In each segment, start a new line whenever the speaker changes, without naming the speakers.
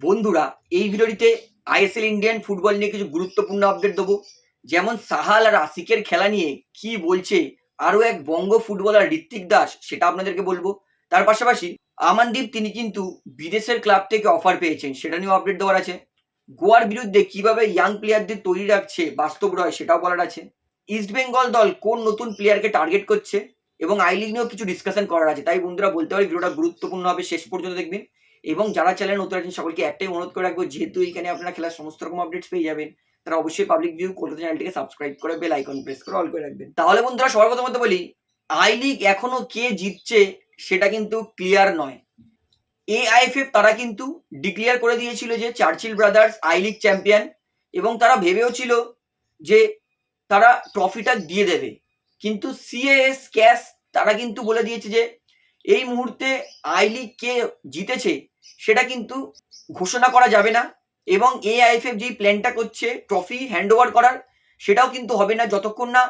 বন্ধুরা, এই ভিডিওটিতে আইএসএল ইন্ডিয়ান ফুটবল নিয়ে কিছু গুরুত্বপূর্ণ আপডেট দেবো। যেমন সাহাল আর আশিকের খেলা নিয়ে কি বলছে আরও এক বঙ্গ ফুটবলার ঋত্বিক দাস সেটা আপনাদেরকে বলব। তার পাশাপাশি আমানদীপ তিনি কিন্তু বিদেশের ক্লাব থেকে অফার পেয়েছেন, সেটা নিয়েও আপডেট দেওয়ার আছে। গোয়ার বিরুদ্ধে কীভাবে ইয়াং প্লেয়ারদের তৈরি রাখছে বাস্তব রয় সেটাও বলার আছে। ইস্ট বেঙ্গল দল কোন নতুন প্লেয়ারকে টার্গেট করছে এবং আই লিগ নিয়েও কিছু ডিসকাশন করার আছে। তাই বন্ধুরা বলতে পারি, ভিডিওটা গুরুত্বপূর্ণ হবে, শেষ পর্যন্ত দেখবেন। এবং যারা চ্যানেল নতুন আছেন, সকলকে একটাই অনুরোধ করে রাখব, যেহেতু এখানে আপনারা খেলার সমস্ত রকম আপডেটস পেয়ে যাবেন, তারা অবশ্যই পাবলিক ভিউ কলকাতা চ্যানেলটিকে সাবস্ক্রাইব করে বেল আইকন প্রেস করে অল করে রাখবেন। তাহলে বন্ধুরা, সবার প্রথমত বলি আই লিগ এখনও কে জিতছে সেটা কিন্তু ক্লিয়ার নয়। এআইএফএফ তারা কিন্তু ডিক্লেয়ার করে দিয়েছিল যে Churchill brothers I league champion এবং তারা ভেবেও ছিল যে তারা ট্রফিটা দিয়ে দেবে। কিন্তু সিএএস ক্যাশ তারা কিন্তু বলে দিয়েছে যে এই মুহূর্তে আই লিগ কে জিতেছে, সেটা কিন্তু ঘোষণা করা যাবে না এবং এআইএফএফ যেই প্ল্যানটা করছে ট্রফি হ্যান্ড ওভার করার, সেটাও কিন্তু হবে না যতক্ষণ না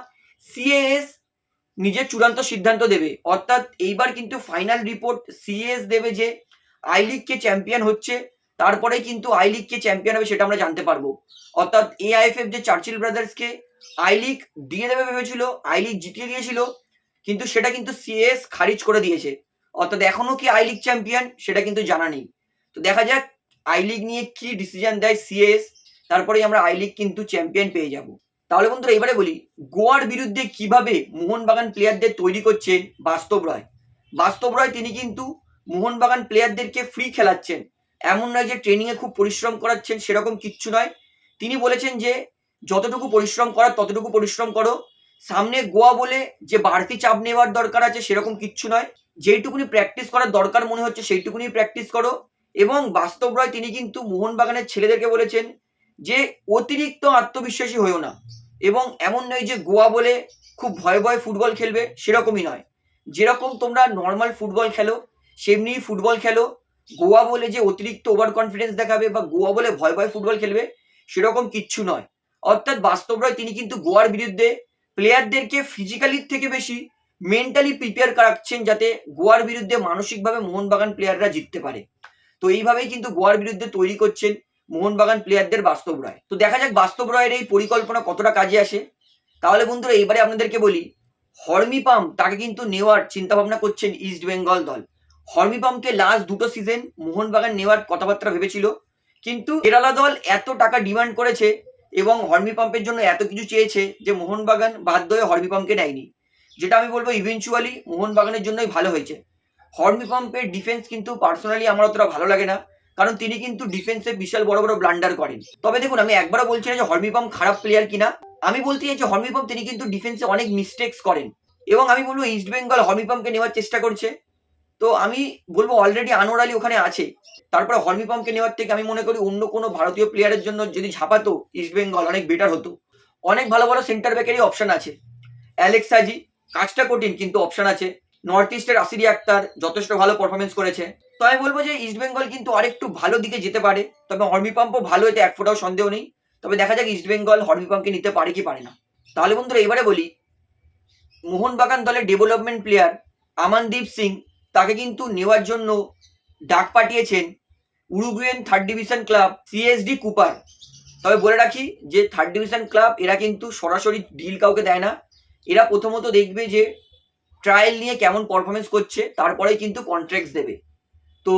সিএএস নিজের চূড়ান্ত সিদ্ধান্ত দেবে। অর্থাৎ এইবার কিন্তু ফাইনাল রিপোর্ট সিএস দেবে যে আই লিগ কে চ্যাম্পিয়ন হচ্ছে, তারপরে কিন্তু আই লিগ কে চ্যাম্পিয়ন হবে সেটা আমরা জানতে পারব। অর্থাৎ এআইএফএফ যে চার্চিল ব্রাদার্সকে আই লিগ দিয়ে দেবে ভেবেছিল আই লিগ জিতিয়ে দিয়েছিল কিন্তু সেটা কিন্তু সিএস খারিজ করে দিয়েছে। অর্থাৎ এখনও কি আই লিগ চ্যাম্পিয়ন সেটা কিন্তু জানা নেই। তো দেখা যাক আই লিগ নিয়ে কি ডিসিশন দেয় সিএস তারপরেই আমরা আই লিগ কিন্তু চ্যাম্পিয়ন পেয়ে যাব। তাহলে বন্ধুরা এবারে বলি, গোয়ার বিরুদ্ধে কীভাবে মোহনবাগান প্লেয়ারদের তৈরি করছেন বাস্তব রয়? বাস্তব রয় তিনি কিন্তু মোহনবাগান প্লেয়ারদেরকে ফ্রি খেলাচ্ছেন। এমন নয় যে ট্রেনিংয়ে খুব পরিশ্রম করাচ্ছেন, সেরকম কিচ্ছু নয়। তিনি বলেছেন যে, যতটুকু পরিশ্রম করার, ততটুকু পরিশ্রম করো। সামনে গোয়া বলে যে বাড়তি চাপ নেওয়ার দরকার আছে সেরকম কিচ্ছু নয়। যেইটুকুনি প্র্যাকটিস করার দরকার মনে হচ্ছে সেইটুকুনি প্র্যাকটিস করো। এবং বাস্তব রয় তিনি কিন্তু মোহনবাগানের ছেলেদেরকে বলেছেন যে অতিরিক্ত আত্মবিশ্বাসী হয়েও না। এবং এমন নয় যে গোয়া বলে খুব ভয় ভয় ফুটবল খেলবে, সেরকমই নয়। যেরকম তোমরা নর্মাল ফুটবল খেলো, সেমনি ফুটবল খেলো। গোয়া বলে যে অতিরিক্ত ওভার কনফিডেন্স দেখাবে বা গোয়া বলে ভয় ভয় ফুটবল খেলবে, সেরকম কিচ্ছু নয়। অর্থাৎ বাস্তব রয় তিনি কিন্তু গোয়ার বিরুদ্ধে প্লেয়ারদেরকে ফিজিক্যালির থেকে বেশি মেন্টালি প্রিপেয়ার করাচ্ছেন যাতে গোয়ার বিরুদ্ধে মানসিকভাবে মোহনবাগান প্লেয়াররা জিততে পারে। তো এইভাবেই কিন্তু গোয়ার বিরুদ্ধে তৈরি করছেন মোহনবাগান প্লেয়ারদের বাস্তব রয়। তো দেখা যাক বাস্তব রয়ের এই পরিকল্পনা কতটা কাজে আসে। তাহলে বন্ধুরা, এইবারে আপনাদেরকে বলি, হর্মি হর্মিপাম তাকে কিন্তু নেওয়ার চিন্তা ভাবনা করছেন ইস্ট বেঙ্গল দল। হর্মিপামকে লাস্ট দুটো সিজন মোহনবাগান নেওয়ার কথাবার্তা ভেবেছিল, কিন্তু কেরালা দল এত টাকা ডিমান্ড করেছে এবং হর্মি পাম্পের জন্য এত কিছু চেয়েছে যে মোহনবাগান বাধ্য হয়ে হর্মি পাম্পকে নেয়নি যেটা আমি বলব ইভেনচুয়ালি মোহনবাগানের জন্যই ভালো হয়েছে। হর্মি পাম্পের ডিফেন্স কিন্তু পার্সোনালি আমার অতটা ভালো লাগে না, কারণ তিনি কিন্তু ডিফেন্সে বিশাল বড় বড় ব্লান্ডার করেন। তবে দেখুন, আমি একবারও বলছি না যে হর্মি পাম্প খারাপ প্লেয়ার কিনা। আমি বলতে চাই যে হর্মি পাম্প তিনি কিন্তু ডিফেন্সে অনেক মিস্টেক্স করেন। এবং আমি বলব ইস্ট বেঙ্গল হর্মি পাম্পকে নেওয়ার চেষ্টা করছে। তো আমি বলব অলরেডি আনোয়ার আলী ওখানে আছে। তারপরে হর্মি পাম্পকে নেওয়ার থেকে আমি মনে করি অন্য কোনো ভারতীয় প্লেয়ারের জন্য যদি ঝাঁপাতো ইস্ট বেঙ্গল অনেক বেটার হতো। অনেক ভালো ভালো সেন্টার ব্যাকেরই অপশন আছে। অ্যালেক্স সাজি কাজটা কঠিন কিন্তু অপশন আছে। নর্থ ইস্টের আসিরি আক্তার যথেষ্ট ভালো পারফরমেন্স করেছে। তো আমি বলব যে ইস্ট বেঙ্গল কিন্তু আরেকটু ভালো দিকে যেতে পারে। তবে হর্মি পাম্পও ভালো, এতে এক ফোটাও সন্দেহ নেই। তবে দেখা যাক ইস্ট বেঙ্গল হর্মি পাম্পকে নিতে পারে কি পারে না। তাহলে বন্ধুরা, এবারে বলি, মোহনবাগান দলের ডেভেলপমেন্ট প্লেয়ার আমানদীপ সিং তাকে কিন্তু নেওয়ার জন্য ডাক পাঠিয়েছেন Uruguayan third division club CSD Cooper. তবে বলে রাখি যে থার্ড ডিভিশন ক্লাব এরা কিন্তু সরাসরি ডিল কাউকে দেয় না। এরা প্রথমত দেখবে যে ট্রায়াল নিয়ে কেমন পারফরমেন্স করছে, তারপরেই কিন্তু কন্ট্রাক্টস দেবে। তো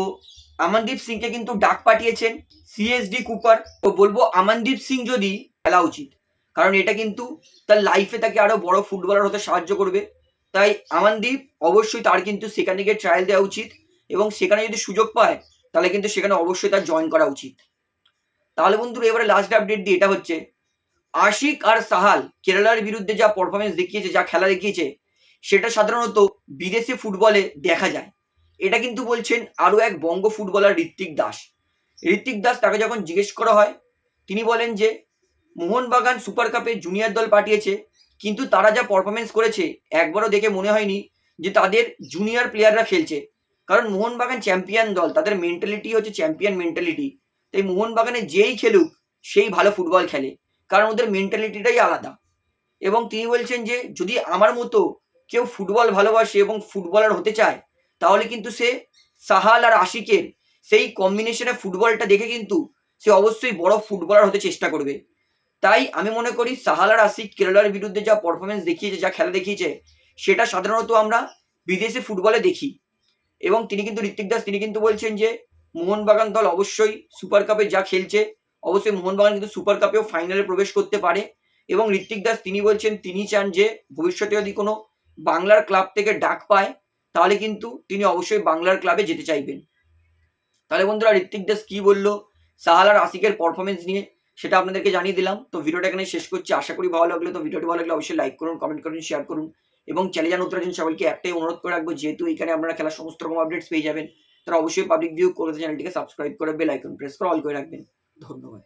আমানদীপ সিংকে কিন্তু ডাক পাঠিয়েছেন সিএসডি কুপার। তো বলব আমানদীপ সিং যদি খেলা উচিত, কারণ এটা কিন্তু তার লাইফে তাকে আরও বড় ফুটবলার হতে সাহায্য করবে। তাই আমানদীপ অবশ্যই তার কিন্তু সেখানে গিয়ে ট্রায়াল দেওয়া উচিত এবং সেখানে যদি সুযোগ পায়, তাহলে কিন্তু সেখানে অবশ্যই তার জয়েন করা উচিত। তাহলে বন্ধুরা, এবারে লাস্ট আপডেট দিয়ে এটা হচ্ছে, আশিক আর সাহাল কেরালার বিরুদ্ধে যা পারফরমেন্স দেখিয়েছে, যা খেলা দেখিয়েছে, সেটা সাধারণত বিদেশি ফুটবলে দেখা যায়। এটা কিন্তু বলছেন আরও এক বঙ্গ ফুটবলার ঋত্বিক দাস। ঋত্বিক দাস তাকে যখন জিজ্ঞেস করা হয়, তিনি বলেন যে, মোহনবাগান সুপার কাপে জুনিয়র দল পাঠিয়েছে কিন্তু তারা যা পারফরমেন্স করেছে, একবারও দেখে মনে হয়নি যে তাদের জুনিয়র প্লেয়াররা খেলছে। কারণ মোহনবাগান চ্যাম্পিয়ন দল, তাদের মেন্টালিটি হচ্ছে চ্যাম্পিয়ন মেন্টালিটি তাই মোহনবাগানে যেই খেলুক, সেই ভালো ফুটবল খেলে। কারণ ওদের মেন্টালিটিটাই আলাদা। এবং তিনি বলছেন যে, যদি আমার মতো কেউ ফুটবল ভালোবাসে এবং ফুটবলার হতে চায়, তাহলে কিন্তু সে সাহাল আর আশিকের সেই কম্বিনেশনে ফুটবলটা দেখে কিন্তু সে অবশ্যই বড় ফুটবলার হতে চেষ্টা করবে। তাই আমি মনে করি সাহাল আর আশিক কেরালার বিরুদ্ধে যা পারফরমেন্স দেখিয়েছে, যা খেলা দেখিয়েছে, সেটা সাধারণত আমরা বিদেশি ফুটবলে দেখি। এবং তিনি কিন্তু ঋত্বিক দাস, তিনি কিন্তু বলছেন যে, মোহনবাগান দল অবশ্যই সুপার কাপে যা খেলছে, অবশ্যই মোহনবাগান কিন্তু সুপার কাপেও ফাইনালে প্রবেশ করতে পারে। এবং ঋত্বিক দাস, তিনি বলছেন, তিনি চান যে, ভবিষ্যতে যদি কোনো বাংলার ক্লাব থেকে ডাক পায়, তাহলে কিন্তু তিনি অবশ্যই বাংলার ক্লাবে যেতে চাইবেন। তাহলে বন্ধুরা, ঋত্বিক দাস কি বলল? সাহাল আর আশিকের পারফরমেন্স নিয়ে সেটা আপনাদেরকে জানিয়ে দিলাম। তো ভিডিওটা এখানে শেষ করছি। আশা করি ভালো লাগলে তো ভিডিওটি ভালো লাগলে অবশ্যই লাইক করুন কমেন্ট করুন শেয়ার করুন। এবং চ্যানেল জান উত্তরাজন সবাইকে একটাই অনুরোধ করে রাখব, যেহেতু এখানে আপনারা খেলার সমস্ত রকম আপডেটস পেয়ে যাবেন, তারা অবশ্যই পাবলিক ভিউ করে চ্যানেলটিকে সাবস্ক্রাইব করে বেল আইকন প্রেস করে অল করে রাখবেন। ধন্যবাদ।